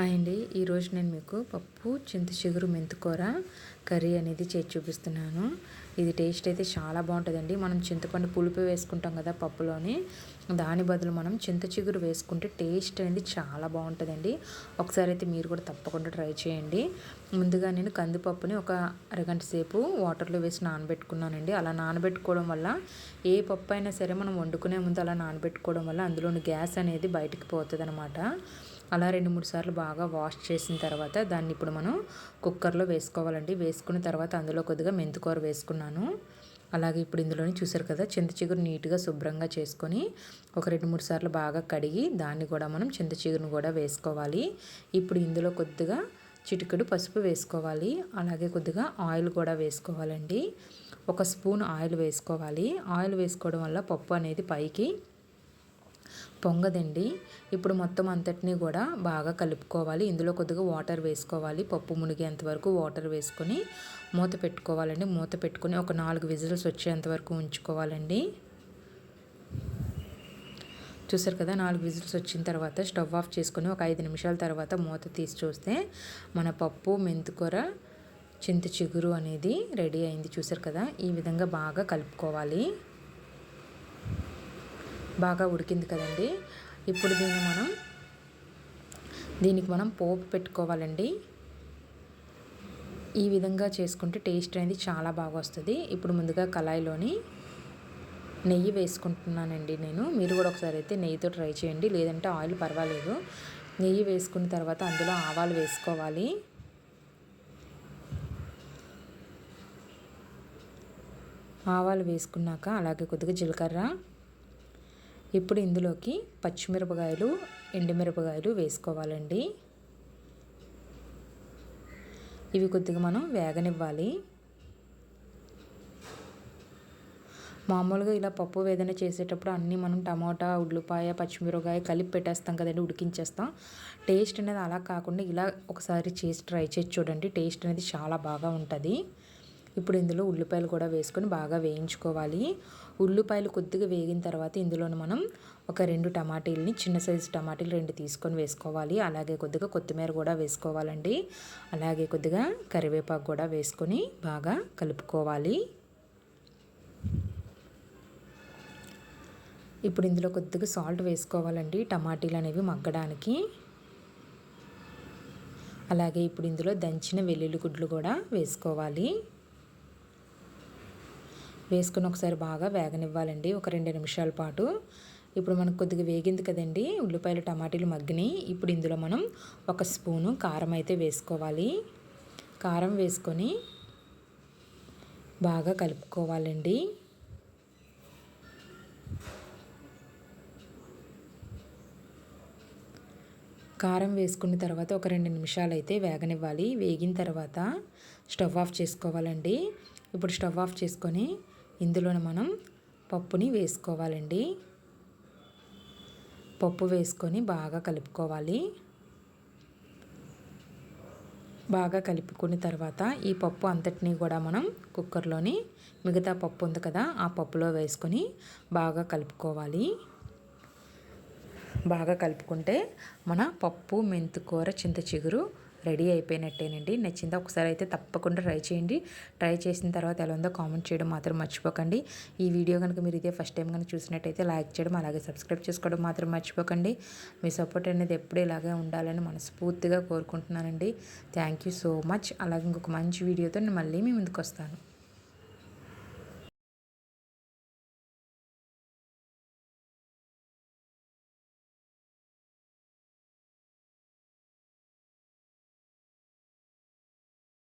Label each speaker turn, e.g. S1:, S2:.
S1: Hi అండి. ఈరోజు నేను మీకు పప్పు చింత చిగురు మెంతుకూర కర్రీ అనేది చేసి చూపిస్తున్నాను. ఇది టేస్ట్ అయితే చాలా బాగుంటుందండి. మనం చింతపండు పులుపు వేసుకుంటాం కదా పప్పులోని. దాని బదులు మనం చింత చిగురు వేసుకుంటే టేస్ట్ అనేది చాలా బాగుంటుందండి. ఒకసారి అయితే మీరు కూడా తప్పకుండా ట్రై చేయండి. ముందుగా నేను కందిపప్పుని ఒక అరగంట సేపు వాటర్లో వేసి నానబెట్టుకున్నానండి. అలా నానబెట్టుకోవడం వల్ల ఏ పప్పు అయినా సరే మనం వండుకునే ముందు అలా నానబెట్టుకోవడం వల్ల అందులోని గ్యాస్ అనేది బయటికి పోతుంది అనమాట అలా రెండు మూడు సార్లు బాగా వాష్ చేసిన తర్వాత దాన్ని ఇప్పుడు మనం కుక్కర్లో వేసుకోవాలండి. వేసుకున్న తర్వాత అందులో కొద్దిగా మెంతికూర వేసుకున్నాను. అలాగే ఇప్పుడు ఇందులోనే చూసారు కదా చింత చిగురు నీట్గా శుభ్రంగా చేసుకొని ఒక రెండు మూడు సార్లు బాగా కడిగి దాన్ని కూడా మనం చింత చిగురును కూడా వేసుకోవాలి. ఇప్పుడు ఇందులో కొద్దిగా చిటికెడు పసుపు వేసుకోవాలి. అలాగే కొద్దిగా ఆయిల్ కూడా వేసుకోవాలండి. ఒక స్పూన్ ఆయిల్ వేసుకోవాలి. ఆయిల్ వేసుకోవడం వల్ల పప్పు అనేది పైకి పొంగదండి. ఇప్పుడు మొత్తం అంతటినీ కూడా బాగా కలుపుకోవాలి. ఇందులో కొద్దిగా వాటర్ వేసుకోవాలి. పప్పు మునిగేంత వరకు వాటర్ వేసుకొని మూత పెట్టుకోవాలండి. మూత పెట్టుకొని ఒక నాలుగు విజిల్స్ వచ్చేంత వరకు ఉంచుకోవాలండి. చూసారు కదా నాలుగు విజిల్స్ వచ్చిన తర్వాత స్టవ్ ఆఫ్ చేసుకొని ఒక ఐదు నిమిషాల తర్వాత మూత తీసి చూస్తే మన పప్పు మెంతుకూర చింత చిగురు అనేది రెడీ అయింది. చూసారు కదా ఈ విధంగా బాగా కలుపుకోవాలి. బాగా ఉడికింది కదండి. ఇప్పుడు దీన్ని మనం దీనికి మనం పోపు పెట్టుకోవాలండి. ఈ విధంగా చేసుకుంటే టేస్ట్ అనేది చాలా బాగా వస్తుంది. ఇప్పుడు ముందుగా కళాయిలోని నెయ్యి వేసుకుంటున్నానండి నేను. మీరు కూడా ఒకసారి అయితే నెయ్యితో ట్రై చేయండి. లేదంటే ఆయిల్ పర్వాలేదు. నెయ్యి వేసుకున్న తర్వాత అందులో ఆవాలు వేసుకోవాలి. ఆవాలు వేసుకున్నాక అలాగే కొద్దిగా జీలకర్ర ఇప్పుడు ఇందులోకి పచ్చిమిరపకాయలు ఎండుమిరపకాయలు వేసుకోవాలండి. ఇవి కొద్దిగా మనం వేగనివ్వాలి. మామూలుగా ఇలా పప్పు వేదన చేసేటప్పుడు అన్నీ మనం టమాటా ఉల్లిపాయ పచ్చిమిరపకాయ కలిపి పెట్టేస్తాం కదండి ఉడికించేస్తాం. టేస్ట్ అనేది అలా కాకుండా ఇలా ఒకసారి చేసి ట్రై చేసి చూడండి టేస్ట్ అనేది చాలా బాగా ఉంటుంది. ఇప్పుడు ఇందులో ఉల్లిపాయలు కూడా వేసుకొని బాగా వేయించుకోవాలి. ఉల్లిపాయలు కొద్దిగా వేగిన తర్వాత ఇందులో మనం ఒక రెండు టమాటీలని చిన్న సైజు టమాటీలు రెండు తీసుకొని వేసుకోవాలి. అలాగే కొద్దిగా కొత్తిమీర కూడా వేసుకోవాలండి. అలాగే కొద్దిగా కరివేపాకు కూడా వేసుకొని బాగా కలుపుకోవాలి. ఇప్పుడు ఇందులో కొద్దిగా సాల్ట్ వేసుకోవాలండి. టమాటీలు అనేవి మగ్గడానికి. అలాగే ఇప్పుడు ఇందులో దంచిన వెల్లుల్లి గుడ్లు కూడా వేసుకోవాలి. వేసుకుని ఒకసారి బాగా వేగనివ్వాలండి. ఒక రెండు నిమిషాల పాటు. ఇప్పుడు మనకు కొద్దిగా వేగింది కదండి. ఉల్లిపాయలు టమాటీలు మగ్గినాయి ఇప్పుడు ఇందులో మనం ఒక స్పూను కారం అయితే వేసుకోవాలి. కారం వేసుకొని బాగా కలుపుకోవాలండి. కారం వేసుకున్న తర్వాత ఒక రెండు నిమిషాలు అయితే వేగనివ్వాలి. వేగిన తర్వాత స్టవ్ ఆఫ్ చేసుకోవాలండి. ఇప్పుడు స్టవ్ ఆఫ్ చేసుకొని ఇందులోనే మనం పప్పుని వేసుకోవాలండి. పప్పు వేసుకొని బాగా కలుపుకోవాలి. బాగా కలుపుకున్న తర్వాత ఈ పప్పు అంతటినీ కూడా మనం కుక్కర్లోని మిగతా పప్పు ఉంది కదా ఆ పప్పులో వేసుకొని బాగా కలుపుకోవాలి. బాగా కలుపుకుంటే మన పప్పు మెంతికూర చింత చిగురు రెడీ అయిపోయినట్టేనండి. నచ్చిందా ఒకసారి అయితే తప్పకుండా ట్రై చేయండి. ట్రై చేసిన తర్వాత ఎలా ఉందో కామెంట్ చేయడం మాత్రం మర్చిపోకండి. ఈ వీడియో కనుక మీరు ఇదే ఫస్ట్ టైం కనుక చూసినట్టయితే లైక్ చేయడం అలాగే సబ్స్క్రైబ్ చేసుకోవడం మాత్రం మర్చిపోకండి. మీ సపోర్ట్ అనేది ఎప్పుడూ ఇలాగే ఉండాలని మనస్ఫూర్తిగా కోరుకుంటున్నానండి. Thank you so much. అలాగే ఇంకొక మంచి వీడియోతో నేను మళ్ళీ మీ ముందుకు వస్తాను.